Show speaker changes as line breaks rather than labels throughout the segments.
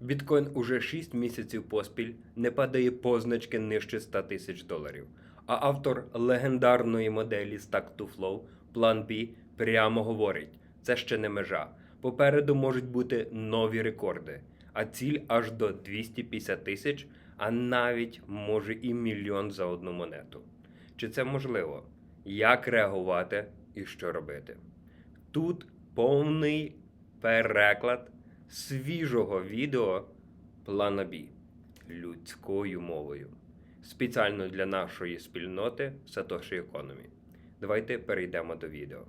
Біткоін уже 6 місяців поспіль не падає позначки нижче 100 тисяч доларів. А автор легендарної моделі Stack to Flow План B прямо говорить: це ще не межа. Попереду можуть бути нові рекорди, а ціль аж до 250 тисяч, а навіть може і мільйон за одну монету. Чи це можливо? Як реагувати і що робити? Тут повний переклад свіжого відео плана B людською мовою. Спеціально для нашої спільноти Satoshi Economy. Давайте перейдемо до відео.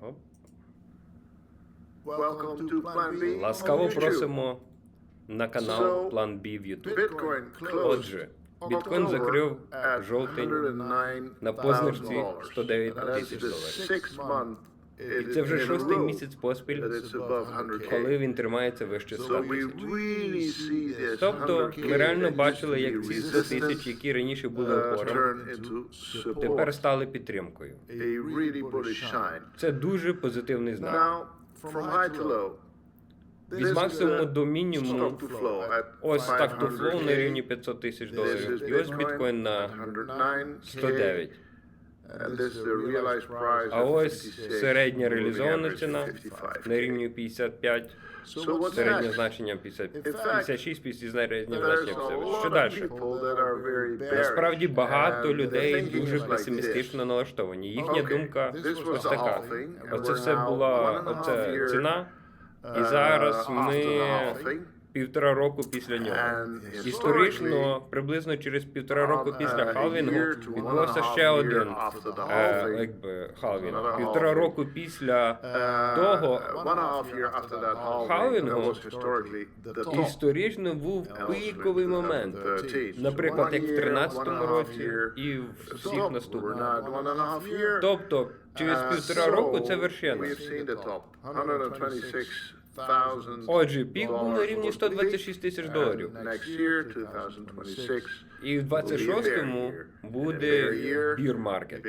Оп. Ласкаво просимо на канал План B в YouTube. Отже, біткоін закрив жовтень на позначці
dollars.
109 тисяч доларів. І це вже шостий місяць поспіль,
that it's above 100K.
коли він тримається вище 100 тисяч. Тобто ми реально бачили, як ці 100 тисяч, які раніше були
uh,
опором,
into support.
тепер стали підтримкою. Це дуже позитивний знак.
Now, from high to low,
Від максимуму до мінімуму
flow
ось так
500K.
на рівні 500 тисяч доларів. І ось
Bitcoin
біткоін на
109K.
109.
And this is the realized price
А ось середня реалізована ціна на рівні 55,
So
середнє значення 50, 56, після середнього значення
a
50.
lot
Що далі? Насправді багато людей дуже песимістично налаштовані. Їхня думка ось така. Оце все була оце ціна, і
uh,
зараз ми. Півтора року після нього. Історично, приблизно через півтора року після
uh,
халвінгу
year
відбувся ще один е, якби халвінг.
another
Півтора року після
uh,
того Халвінгу історично був пиковий момент. Наприклад, як в 13-му році і в всіх наступних. Тобто, через півтора року це вершина. Отже, пік був на рівні 126 тисяч доларів. І в 26-му буде бір маркет.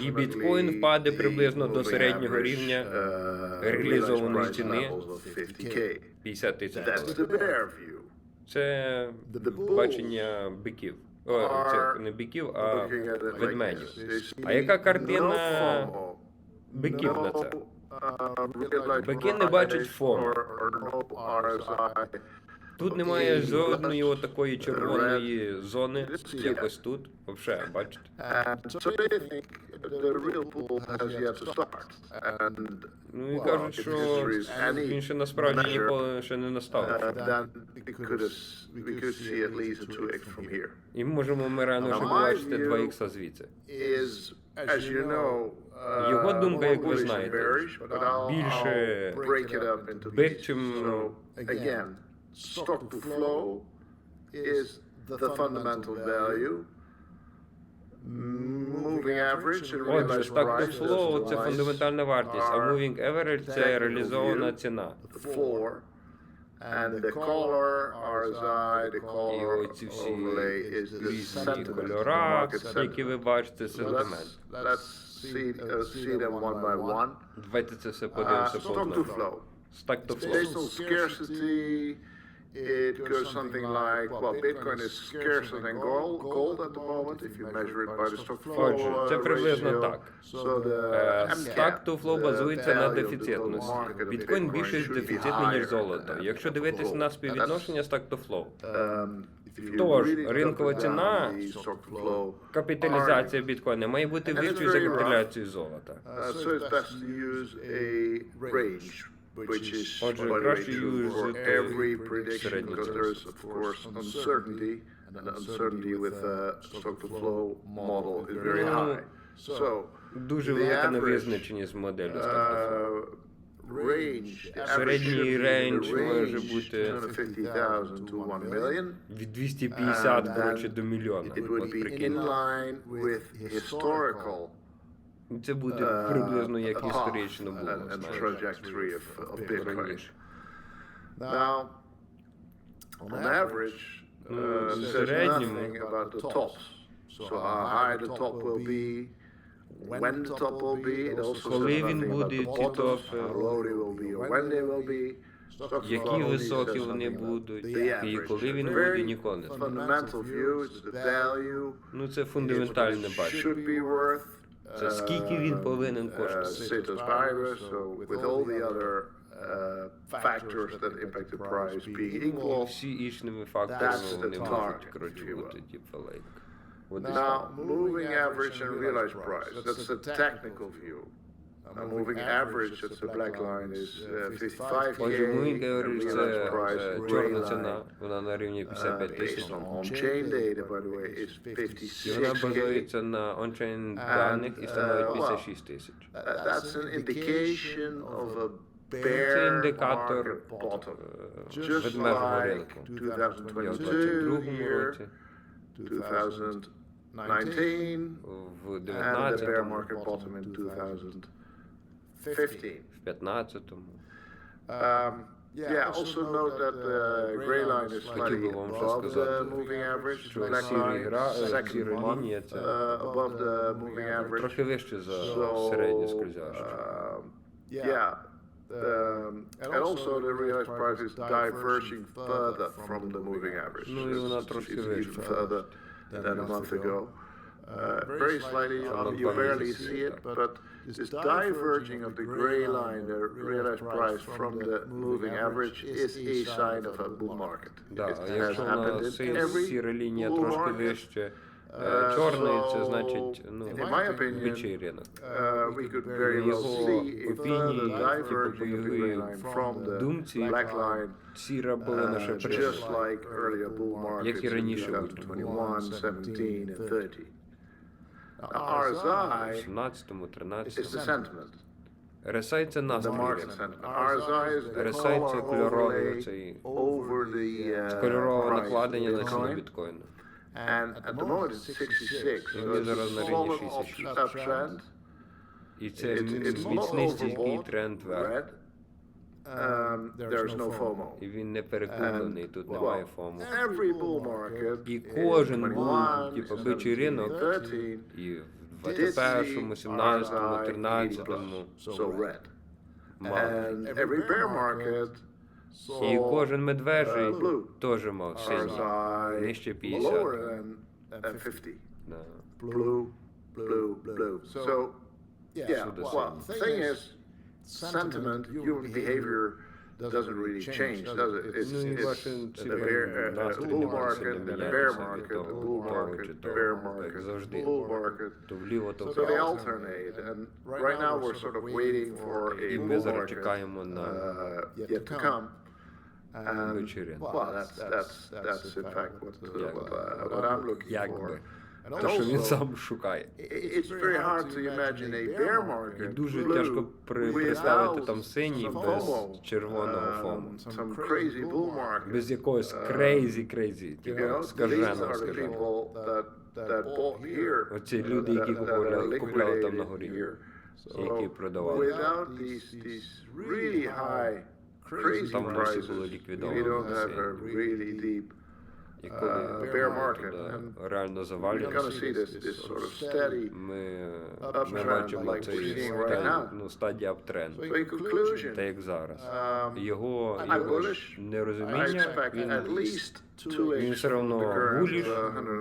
І біткоін впаде приблизно до середнього рівня реалізованої ціни 50 тисяч доларів. Це бачення биків. О, це не биків, а ведмедів. А яка картина биків на це? Бики не бачать
RSI.
Тут немає жодної отакої червоної зони, якось тут. Взагалі, бачите?
And
Ну і кажуть, що він ще насправді ніколи ще не настав.
uh, then we could, as- we could see at least a 2x from here.
І можемо ми ще побачити
віру,
2 ікса звідси.
Uh,
Його думка, як ви знаєте, більше чим
again, stock to flow is the fundamental value. Moving average and
Отже, стак to flow це фундаментальна вартість, а moving average це реалізована ціна.
The floor. And the color, RSI, the
І
color
оці всі
overlay is the
різні
sentiment, the
кольора,
market
які ви
sentiment.
бачите,
So
сентимент.
let's, let's see, uh, see them one by one.
Давайте це все
Uh,
подивимося по
stock to
одному.
flow.
Стак to flow.
Based on scarcity, it goes something like, well, Bitcoin is scarcer than gold, gold at the moment, if you measure it by the stock flow
Отже, це
uh,
приблизно
ratio.
так.
So the
Е,
MCAP,
Стак to flow
the
базується на
value of the total
дефіцитності.
market of
Біткоін
Bitcoin
більш
should be
дефіцитний, ніж
higher
золото.
than
Якщо дивитись
gold.
на співвідношення стак to flow,
Um, if you
Тож,
really cut
ринкова ціна,
the stock to flow
капіталізація біткоїна має бути
And it's
вищою за
very rough.
капіталяцію золота.
Uh, so it's best to use a range, which is
Отже,
by the way
краще
true for
юзати
every prediction
середню
because
ціну.
there is of course uncertainty, and the uncertainty with a stock to flow model is very
Ну,
high. So
Дуже
the
велика
average,
невизначеність моделі стак to flow.
uh, range, the average
Середній
should be in the
рейндж може
range
бути
250,000 to 1 million.
Від 250,
And
коротше,
then
до мільйона.
It would
От
be
Це буде
uh,
приблизно як історично було.
and, and trajectory of, of Bitcoin. Now, on average,
Ну,
uh, says nothing about the tops. So how high the top will be, when the top will be. It also says nothing about the bottoms, how low they will be or when they will be.
Які високі вони будуть, і коли він буде, ніколи не знаю.
Fundamental view is the value
Ну це фундаментальне бачення.
Should be worth.
Це скільки він повинен
uh,
коштувати.
Citrus virus, so with all the other uh, factors that impact the price being equal,
Всі іншими факторами
That's the
вони можуть
target,
коротше
if you will.
бути типу лайк. От десь
Now, moving average and realized price, that's the technical view. a moving average of the black line. Is uh, 55
Отже,
uh, based on on-chain data, by the way, is
56 вона базується на ончейн даних 56. Uh,
uh that's an indication of a bear market bottom. Just like 2022 2019, and the bear market bottom in 2000.
15. 15.
Um, um, yeah, yeah, also note that the gray line is slightly
э,
above the moving average. Um,
the
black line second month. above the moving average. So. Yeah. Um, and also the realized price is diverging further from the moving average.
No,
it's even further than a month ago. Uh, very slightly,
Там
um,
на
you
два
barely
місяці,
see it,
так.
but this diverging of the gray line, the realized price from the moving average, is a sign of a bull market.
Да,
It
а
has
якщо
happened
на
in
сі-
every
сіра лінія
bull
трошки
market.
вище е,
Uh,
чорної, це
so,
значить ну,
in my opinion,
бичий ринок.
Uh, we could very well
Його
see a
опінії,
further
типу,
diverging of the
бойової
gray line from the
думці,
black line,
сіра була
uh,
наша
just
прежня.
like earlier bull markets
Як і
in
раніше
2021, 17, and 30. Now,
В
RSI
17-му, 13-му. RSI це
the
настрій
market RSI
це
color
цей
over the
кольорове накладення на ціну
Bitcoin. And at the moment it's 66,
він зараз на рівні 66. І це
It's, it's not
міцний стійкий тренд вверх.
Um, there's no FOMO.
І він не перекуплений, тут немає фому.
Every bull market
І кожен був, типу, бичий ринок. І в 21-му, 17-му, 13-му
so red. And every bear market
І
saw
кожен медвежий
uh, blue.
теж мав синій. Нижче 50.
lower than, than 50.
Да.
Blue, blue, blue. So, yeah, well, the thing is, sentiment, human, behavior, doesn't, really change, does, it? It's, it's,
it's
the bear, uh, uh, bull market and
a
bear market, the bull market, the bear market,
the
bull market. So they alternate, and right now we're sort of waiting for a bull market uh, yet to come. And, well, that's, that's, that's, that's in fact what, uh, what I'm looking for.
Те, що він сам шукає.
i- it's very hard to imagine a bear
І
market
дуже тяжко представити там синій
some
без червоного
um,
фому.
some crazy bull market.
Без якогось
Uh,
крейзі, крейзі,
You
типу,
know, these
скажено,
are the
скажено.
people that, that bought here.
Оці люди, які
that- that
купували, там на горі.
here.
Які продавали.
without these, these really high, crazy
Там вночі
prices,
було І коли
uh, bear market.
туди
And
реально
We're
завалюється,
gonna see this, this sort of steady.
ми, ми
uptrend
бачимо
like
цей
we're seeing right
стадію,
now.
ну, стадія аптренду.
So in conclusion,
Та як зараз.
um,
Його,
I'm
його
bullish.
ж
I
нерозуміння,
expect
він,
at least two
він все одно
uh,
він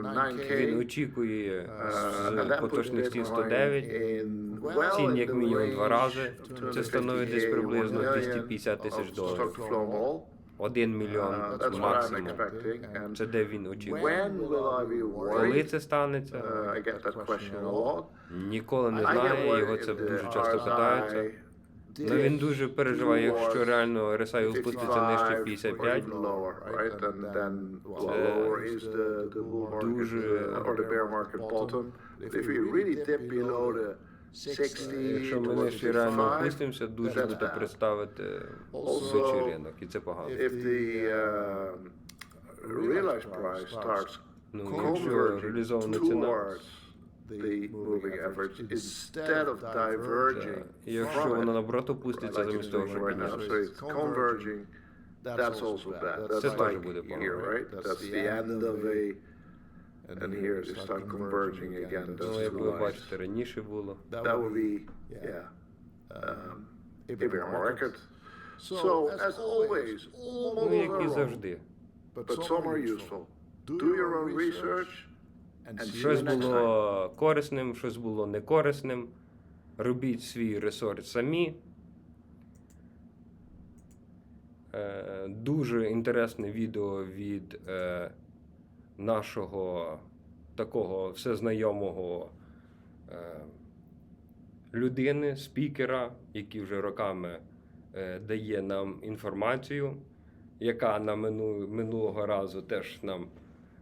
109K.
очікує
Uh,
з поточних цін
Bitcoin
109,
in well
цін як
the
мінімум два рази.
of
Це становить десь
250K,
приблизно
1 million
250 тисяч доларів.
Stock-to-flow all.
1 мільйон
Uh,
максимум. Це де він очікує.
when will I be
Коли це станеться,
Uh, I get that question a lot.
ніколи не знає, його це дуже часто питаються. Ну він дуже переживає, якщо реально RSI опуститься нижче
55 or
55,
even lower, right? Then, then well,
Це
lower is the, the bull market
дуже-
uh, or the bear market bottom. If we really dip below the 60
Якщо ми нижче реально опустимося, дуже буде представити ринок, і це погано.
If the um, realized price starts
Ну, якщо
converging
реалізована ціна,
towards the moving average instead of diverging
якщо вона наоборот опуститься замість того, щоб
right now. So it's converging. That's also bad. That's like here, right? That's the end of a and here they start converging again.
Ну,
Those
як
two
ви
lines.
бачите, раніше було.
That would be, yeah, um, Abraham record. So, as always, all
Ну, як
are
і
wrong,
завжди.
but some are useful. Do your own research and see
Щось
you next time.
було корисним, щось було некорисним. Робіть свій ресурс самі. Е, Дуже інтересне відео від е, нашого такого всезнайомого е, людини, спікера, який вже роками е, дає нам інформацію, яка на мину, минулого разу теж нам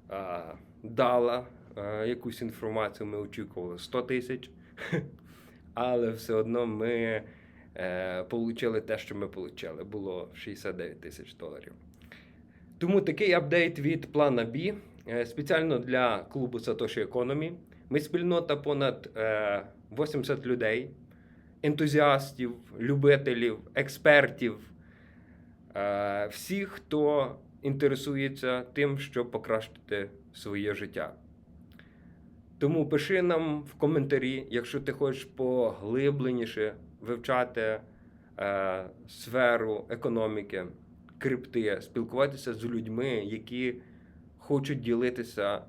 а, дала а, якусь інформацію. Ми очікували 100 тисяч, але все одно ми е, отримали те, що ми отримали. Було 69 тисяч доларів. Тому такий апдейт від плана B е, спеціально для клубу Satoshi Economy. Ми спільнота понад е, 80 людей, ентузіастів, любителів, експертів, е, всіх, хто інтересується тим, щоб покращити своє життя. Тому пиши нам в коментарі, якщо ти хочеш поглибленіше вивчати е, сферу економіки, крипти, спілкуватися з людьми, які хочуть ділитися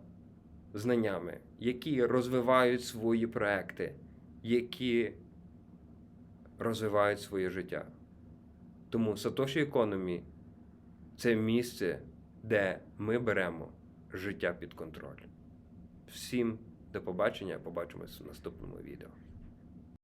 знаннями, які розвивають свої проекти, які розвивають своє життя. Тому Satoshi Economy – це місце, де ми беремо життя під контроль. Всім до побачення, побачимось в наступному відео.